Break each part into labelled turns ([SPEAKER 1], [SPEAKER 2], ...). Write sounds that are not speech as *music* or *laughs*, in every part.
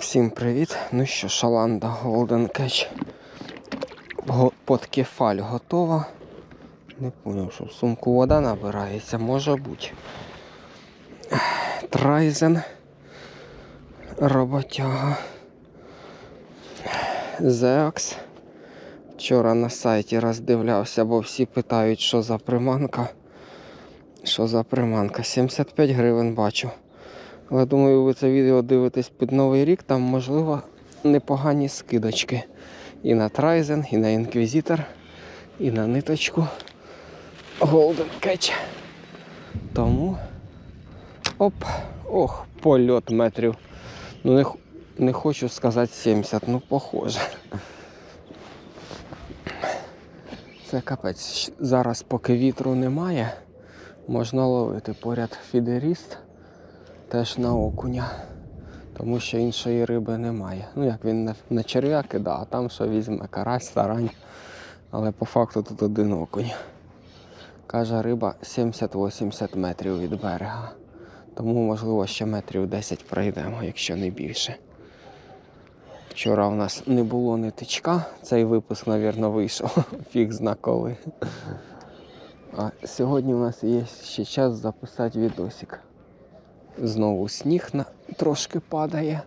[SPEAKER 1] Всім привіт! Ну що, шаланда Golden Catch под кефаль готова. Не поняв, що в сумку вода набирається, може бути. Трайзен. Роботяга. Зеакс. Вчора на сайті роздивлявся, бо всі питають, що за приманка. Що за приманка? 75 гривень бачу. Але думаю, ви це відео дивитесь під Новий рік, там можливо непогані скидочки. І на Трайзен, і на Інквізитор, і на ниточку Golden Catch. Тому. Оп! Ох, польот метрів. Ну не, не хочу сказати 70, ну похоже. Це капець. Зараз, поки вітру немає, можна ловити поряд фідеріст теж на окуня. Тому що іншої риби немає. Ну як він на, черв'я кидає, а там що візьме карась, тарань. Але по факту тут один окунь. Каже, риба 70-80 метрів від берега. Тому, можливо, ще метрів 10 пройдемо, якщо не більше. Вчора у нас не було нитичка, цей випуск, мабуть, вийшов. *laughs* Фіг зна коли. А сьогодні у нас є ще час записати відосик. Знову сніг на... трошки падає.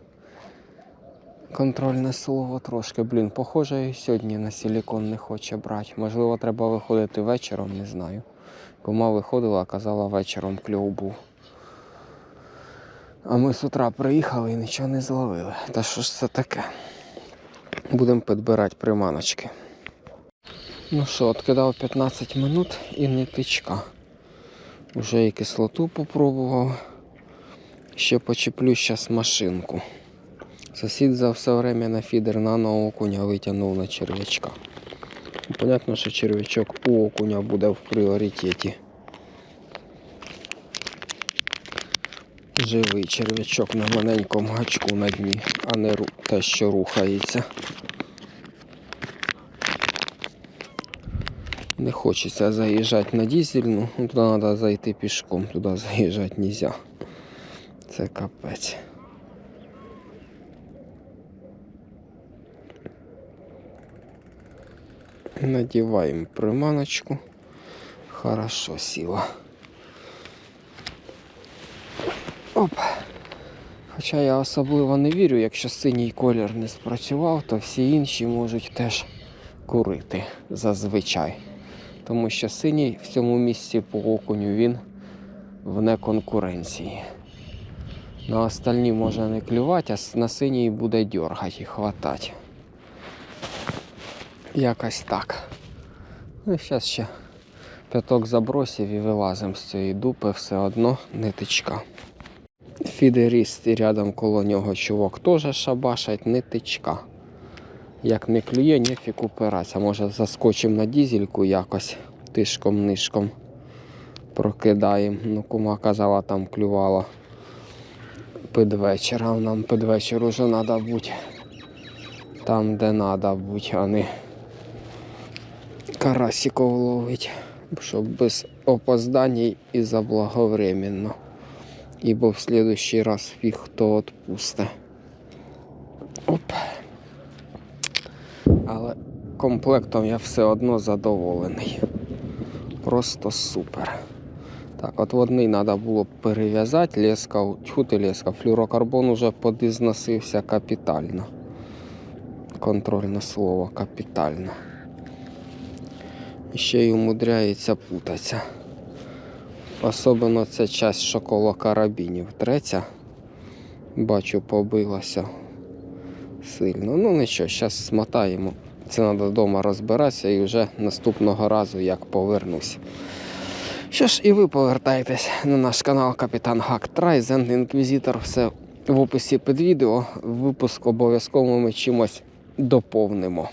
[SPEAKER 1] Контрольне слово трошки. Блін, похоже, сьогодні на силікон не хоче брати. Можливо, треба виходити вечором, не знаю. Кума виходила, казала вечором кльов був. А ми з утра приїхали і нічого не зловили. Та що ж це таке? Будемо підбирати приманочки. Ну що, откидав 15 минут і нитичка. Уже і кислоту попробував. Ще почеплю зараз машинку. Сусід за все время на фідер на окуня витягнув на черв'ячка. Понятно, що черв'ячок у окуня буде в пріоритеті. Живий черв'ячок на маленькому гачку на дні, а не те, що рухається. Не хочеться заїжджати на дізельну, ну, туди треба зайти пішком, туди заїжджати не можна. Це капець. Надіваємо приманочку. Хорошо сіла. Оп. Хоча я особливо не вірю, якщо синій колір не спрацював, то всі інші можуть теж курити зазвичай. Тому що синій в цьому місці по окуню він вне конкуренції. На остальні може не клювати, а на синій буде дергати і хватати. Якось так. Ну, зараз ще п'яток забросів і вилазимо з цієї дупи все одно нитичка. Фідеріст і рядом коло нього чувак теж шабашать нитичка. Як не клює, нефік упиратися. Може заскочимо на дізельку якось тишком-нишком прокидаємо. Ну, кума казала, там клювала під вечір, а нам під вечір уже треба бути там, де треба бути, а не карасиков ловить, щоб без опозданій і заблаговременно. Ібо в следующий раз фіг хто відпусте. Оп. Але комплектом я все одно задоволений. Просто супер. Так, от водний треба було перев'язати, леска, тьфу ти леска, флюрокарбон уже подизносився капітально. Контрольне слово капітально. Ще й умудряється путатися. Особливо це часть, що коло карабінів. Третя, бачу, побилася сильно. Ну нічого, зараз смотаємо. Це треба вдома розбиратися і вже наступного разу як повернусь. Що ж, і ви повертайтесь на наш канал Капітан Гак Трайзен, Інквізитор. Все в описі під відео. Випуск обов'язково ми чимось доповнимо.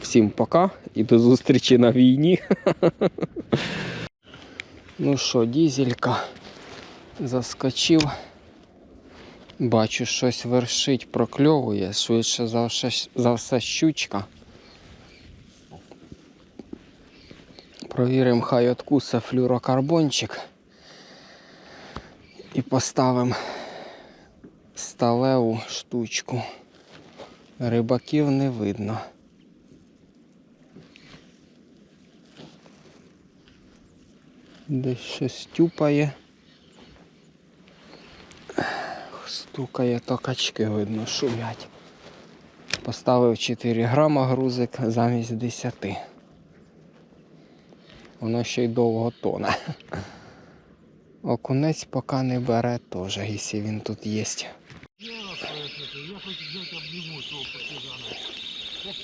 [SPEAKER 1] Всім пока і до зустрічі на війні. *laughs* Ну що, дізелька заскочив. Бачу, щось вершить, прокльовує, швидше за все щучка. Провіримо, хай откусе флюрокарбончик. І поставимо сталеву штучку. Рибаків не видно. Десь щось тюпає. Стукає, то качки видно, шумять. Поставив 4 грама грузик замість 10. Воно ще й довго тоне. Окунець поки не бере теж, якщо він тут є.
[SPEAKER 2] Я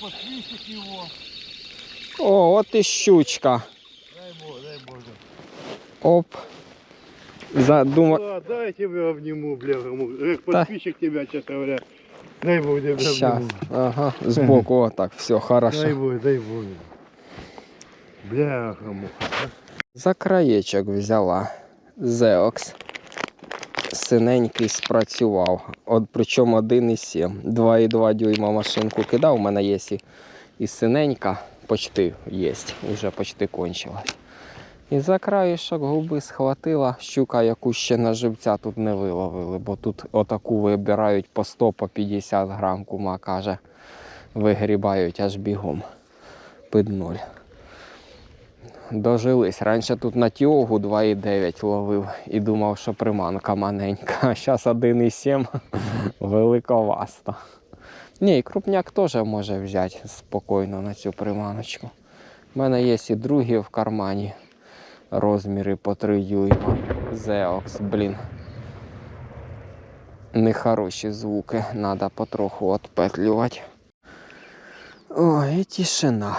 [SPEAKER 2] партизана. Его.
[SPEAKER 1] О, от і щучка.
[SPEAKER 2] Дай бог, дай боже.
[SPEAKER 1] Оп. Задума...
[SPEAKER 2] Да, дай я тебя обниму, бля, как подписчик тебя, честно говоря. Дай бог тебя обниму.
[SPEAKER 1] Ага, збоку *laughs* отак, все хорошо.
[SPEAKER 2] Дай бог, дай бог. Бля, муха.
[SPEAKER 1] За краєчок взяла. Зеокс. Синенький спрацював. От, причому 1,7. 2,2 дюйма машинку кидав. У мене є і, синенька. Почти є. Уже почти кончилась. І за краєшок губи схватила щука, яку ще на живця тут не виловили, бо тут отаку вибирають по 100 по 50 грам, кума каже, вигрібають аж бігом під ноль. Дожились. Раніше тут на тіогу 2,9 ловив і думав, що приманка маленька, а зараз 1,7 великоваста. Ні, і крупняк теж може взяти спокійно на цю приманочку. У мене є і другі в кармані розміри по 3 дюйма. Зеокс, блін. Нехороші звуки, треба потроху відпетлювати. Ой, і тишина.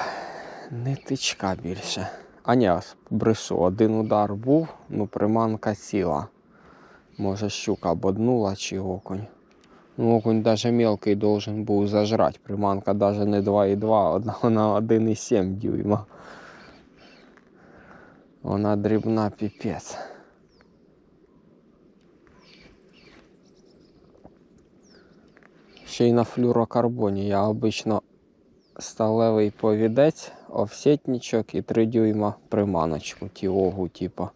[SPEAKER 1] Не тичка більше. А ні, брешу. Один удар був, ну приманка ціла. Може щука боднула чи окунь. Ну, окунь навіть мелкий должен був зажрати. Приманка навіть не 2,2, вона 1,7 дюйма. Вона дрібна піпець. Ще й на флюрокарбоні. Я обично сталевий повідець, офсетничок і 3 дюйма приманочку, тіогу, типу.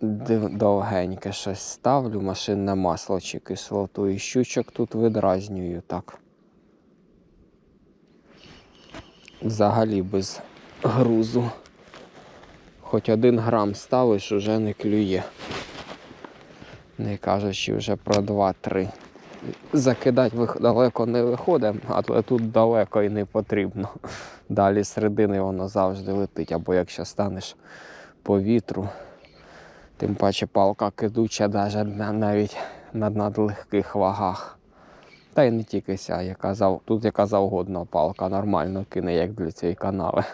[SPEAKER 1] Довгеньке щось ставлю, машинне масло чи кислоту. І щучок тут видразнюю так. Взагалі без грузу. Хоч один грам ставиш, уже не клює. Не кажучи вже про 2-3. Закидати далеко не виходить, але тут далеко і не потрібно. Далі середини воно завжди летить, або якщо станеш по вітру, тим паче палка кидуча навіть навіть на надлегких вагах. Та й не тільки ся, яка зав... тут яка завгодно палка нормально кине, як для цієї канави.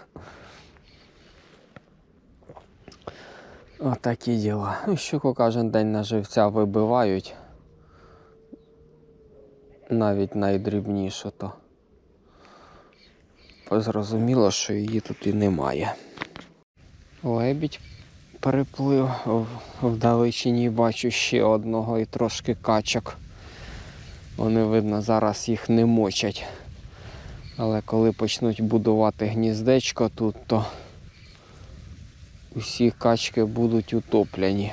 [SPEAKER 1] Отакі діла. Ну, щуку кожен день на живця вибивають. Навіть найдрібнішу то. Зрозуміло, що її тут і немає. Лебідь переплив в- бачу ще одного і трошки качок. Вони, видно, зараз їх не мочать. Але коли почнуть будувати гніздечко тут, то усі качки будуть утоплені.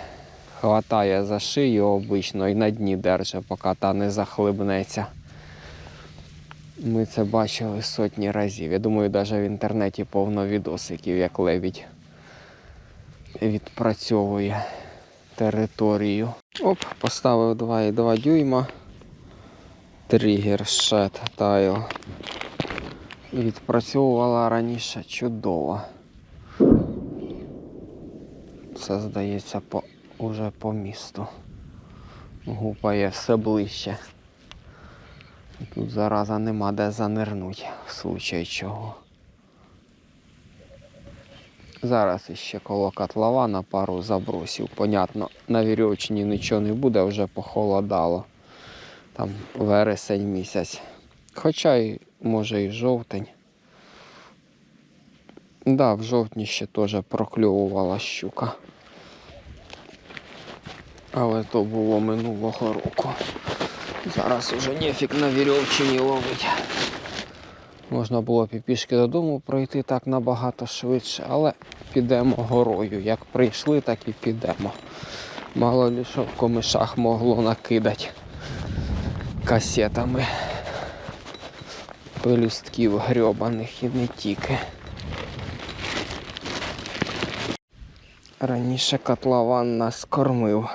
[SPEAKER 1] Хватає за шию обично і на дні держить, поки та не захлебнеться. Ми це бачили сотні разів. Я думаю, навіть в інтернеті повно відосиків, як лебідь відпрацьовує територію. Оп, поставив 2,2 дюйма. Тригер Shed Tail. Відпрацьовувала раніше чудово. Це здається по, уже по місту. Гупає все ближче. Тут зараза нема де занирнуть, в случай чого. Зараз іще коло котлова на пару забросів. Понятно, на вірьовчині нічого не буде, вже похолодало. Там вересень місяць. Хоча й може і жовтень. Да, в жовтні ще теж прокльовувала щука. Але то було минулого року. Зараз уже нефік на вірьовчині ловить. Можна було б і пішки додому пройти так набагато швидше, але підемо горою. Як прийшли, так і підемо. Мало лі що в комишах могло накидати. касетами пелюстків грьобаних і не тільки. Раніше котлован нас кормив.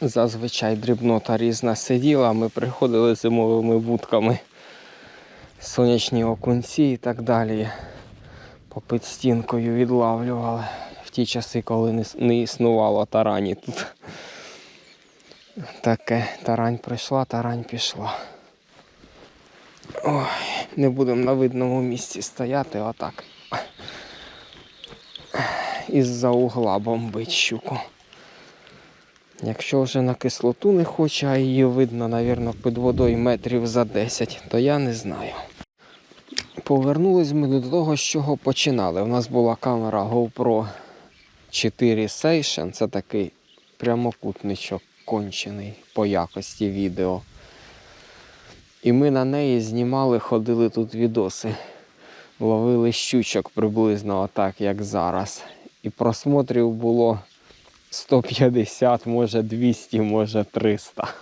[SPEAKER 1] Зазвичай дрібнота різна сиділа, ми приходили зимовими вудками, сонячні окунці і так далі. Попід стінкою відлавлювали в ті часи, коли не, не існувало тарані тут. Таке, тарань прийшла, тарань пішла. Ой, не будемо на видному місці стояти, отак. Із-за угла бомбить щуку. Якщо вже на кислоту не хоче, а її видно, навірно, під водою метрів за 10, то я не знаю. Повернулись ми до того, з чого починали. У нас була камера GoPro 4 Session, це такий прямокутничок кончений по якості відео. І ми на неї знімали, ходили тут відоси. Ловили щучок приблизно отак, як зараз. І просмотрів було 150, може 200, може 300.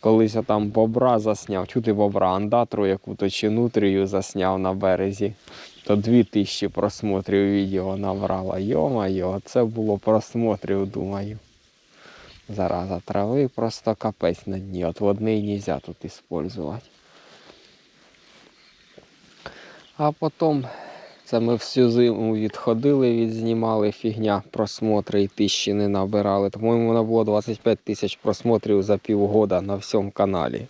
[SPEAKER 1] Колись я там бобра засняв, чути бобра, андатру, яку-то чи нутрію засняв на березі, то 2000 просмотрів відео набрала. Йо-майо, це було просмотрів, думаю. Зараза трави просто капець на дні. От водний нельзя тут использовать. А потім це ми всю зиму відходили, відзнімали фігня, просмотри і тисячі не набирали. По-моєму, воно було 25 тисяч просмотрів за півгода на всьому каналі.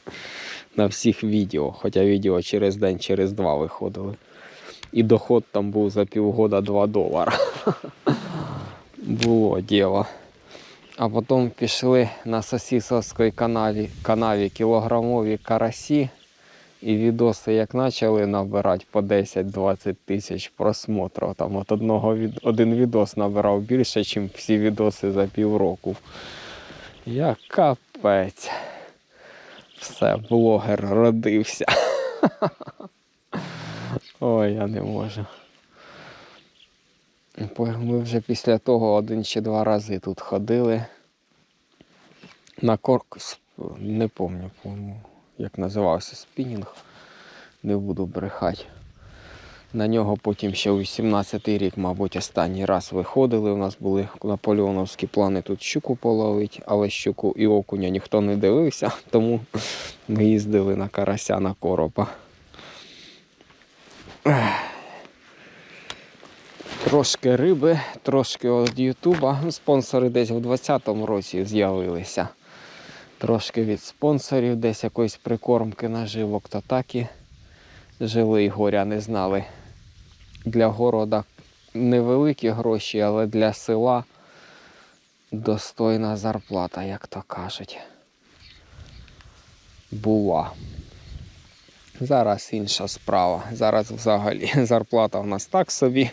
[SPEAKER 1] На всіх відео. Хоча відео через день, через два виходили. І доход там був за півгода 2 долара. *laughs* Було діло. А потім пішли на сосісовській канаві, канаві кілограмові карасі. І відоси як почали набирати по 10-20 тисяч просмотрів. Там от одного від... один відос набирав більше, ніж всі відоси за півроку. Я капець. Все, блогер родився. *laughs* Ой, я не можу. Ми вже після того один чи два рази тут ходили. На коркус, не пам'ятаю, по-моєму, як називався спінінг. Не буду брехати. На нього потім ще у 18-й рік, мабуть, останній раз виходили. У нас були наполеоновські плани тут щуку половити, але щуку і окуня ніхто не дивився, *laughs* тому ми їздили на карася на коропа. Трошки риби, трошки від Ютуба. Спонсори десь у 2020 році з'явилися. Трошки від спонсорів, десь якоїсь прикормки наживок, то так і жили і горя не знали. Для города невеликі гроші, але для села достойна зарплата, як то кажуть. Була. Зараз інша справа. Зараз взагалі *laughs* зарплата в нас так собі.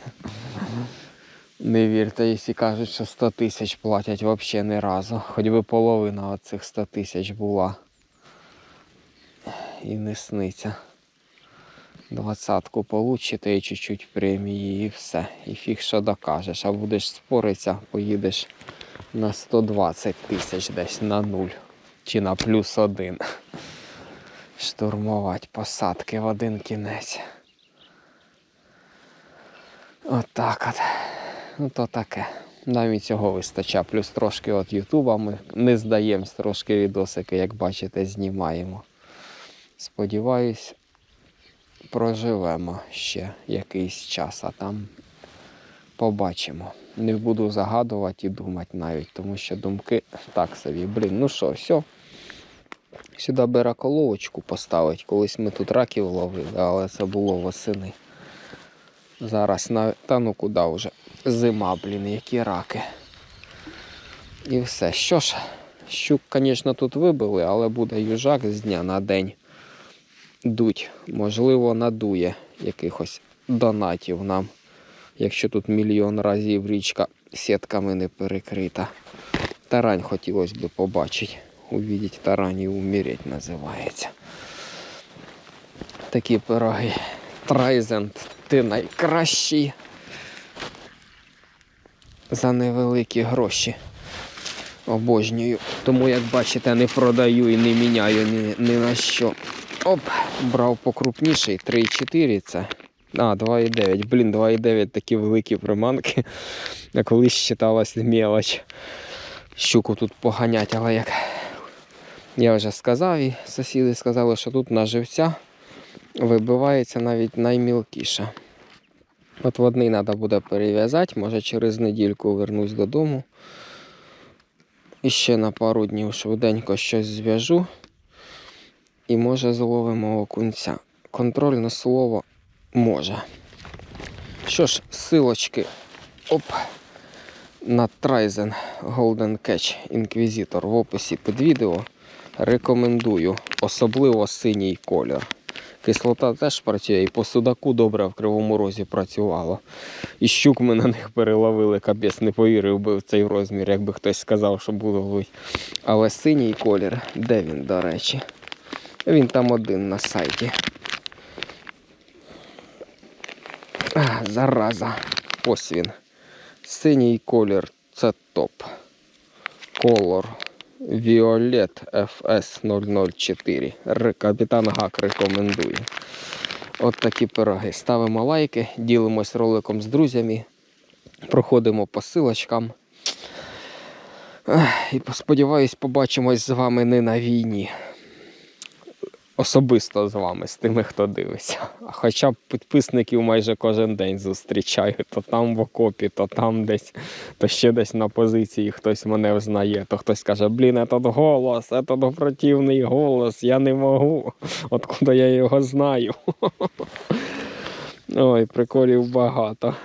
[SPEAKER 1] Не вірте, якщо кажуть, що 100 тисяч платять взагалі ні разу. Хоч би половина цих 100 тисяч була. І не сниться. Двадцятку получите і чуть-чуть премії і все. І фіг що докажеш. А будеш споритися, поїдеш на 120 тисяч десь на нуль. Чи на плюс один. Штурмувати посадки в один кінець. Отак от. Ну то таке. Нам і цього вистачає. Плюс трошки от Ютуба ми не здаємось, трошки відосики, як бачите, знімаємо. Сподіваюсь, проживемо ще якийсь час, а там побачимо. Не буду загадувати і думати навіть, тому що думки так собі. Блін, ну що, все. Сюди би раколовочку поставити. Колись ми тут раків ловили, але це було восени. Зараз на... Та ну куди вже? Зима, блін, які раки. І все. Що ж, щук, звісно, тут вибили, але буде южак з дня на день дуть. Можливо, надує якихось донатів нам, якщо тут мільйон разів річка сітками не перекрита. Тарань хотілося б побачити. Увидеть тарань і умереть називається. Такі пироги. Трайзент, ти найкращий. За невеликі гроші. Обожнюю. Тому, як бачите, не продаю і не міняю ні, ні на що. Оп, брав покрупніший, 3,4 це. А, 2,9. Блін, 2,9 такі великі приманки. А колись считалась мелоч. Щуку тут поганять, але як я вже сказав, і сусіди сказали, що тут на живця вибивається навіть наймілкіше. От водний треба буде перев'язати, може через недільку вернусь додому. І ще на пару днів швиденько щось зв'яжу. І може зловимо окунця. Контрольне слово може. Що ж, силочки оп, на Трайзен Golden Catch Inquisitor в описі під відео. Рекомендую, особливо синій колір. Кислота теж працює, і по судаку добре в кривому розі працювало. І щук ми на них переловили, капець не повірив би в цей розмір, якби хтось сказав, що буде ловити. Але синій колір, де він, до речі? Він там один на сайті. А, зараза. Ось він. Синій колір це топ. Колор Violet FS 004. Р- Капітан Гак рекомендує. От такі пироги. Ставимо лайки, ділимось роликом з друзями, проходимо по силочкам. І сподіваюсь, побачимось з вами не на війні. Особисто з вами, з тими, хто дивиться. Хоча підписників майже кожен день зустрічаю. То там в окопі, то там десь, то ще десь на позиції хтось мене взнає, то хтось каже, блін, этот голос, этот противний голос, я не можу. Откуда я його знаю? *laughs* Ой, приколів багато.